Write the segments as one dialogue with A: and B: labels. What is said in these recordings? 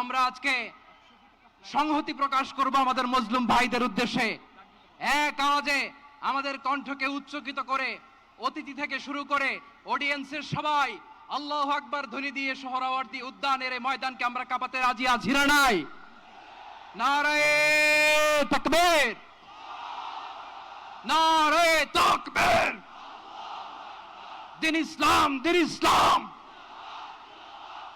A: আমরা আজকে সংহতি প্রকাশ করব আমাদের মজলুম ভাইদের উদ্দেশ্যে। এক আওয়াজে আমাদের কণ্ঠকে উচ্চকিত করে, অতিথি থেকে শুরু করে অডিয়েন্সের সবাই আল্লাহ আকবার ধ্বনি দিয়ে সোহরাওয়ার্দী উদ্যানের ময়দানকে আমরা কাঁপাতে রাজি আছি না নাই? নারায়ে তাকবীর! নারায়ে তাকবীর! দিন ইসলাম দিন ইসলাম!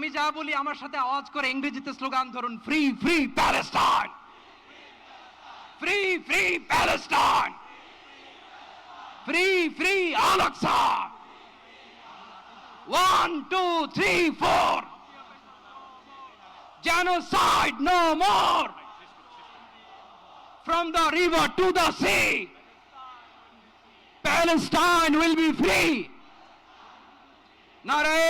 A: আমি যা বলি আমার সাথে আওয়াজ করে ইংরেজিতে স্লোগান ধরুন free free Palestine free free Palestine free free Al Aqsa one two three four genocide no more! From the river to the sea! Palestine will be free. নারে